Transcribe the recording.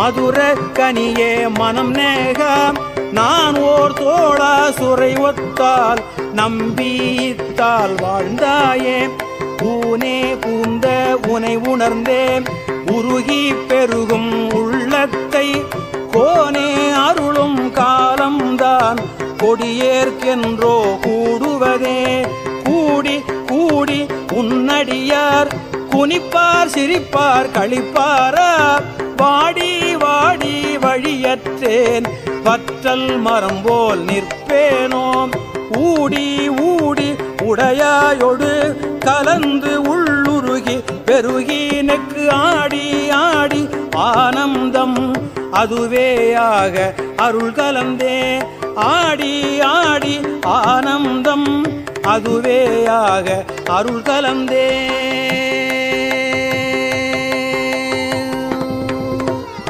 மதுர கனியே மனம் நேக நான் ஓர் தோழா சுரை ஒத்தால் நம்பித்தால் வாழ்ந்தாயே. பூனே பூந்த உனை உணர்ந்தேன். உருகி பெருகும் உள்ளத்தை கோனே அருளும் காலம்தான். கொடியேற்கென்றோ கூடுவதே. கூடி கூடி உன்னடியார். குனிப்பார் சிரிப்பார் கழிப்பாரா பாடி வாடி வழியற்றேன். பற்றல் மரம் போல் நிற்பேனோம் ஊடி ஊடி உடையாயொடு கலந்து உள்ளுருகி பெருகி நெக்கு ஆடி ஆடி ஆனந்தம் அதுவேயாக அருள் கலந்தே. ஆடி ஆடி ஆனந்தம் அதுவேயாக அருள் கலந்தே.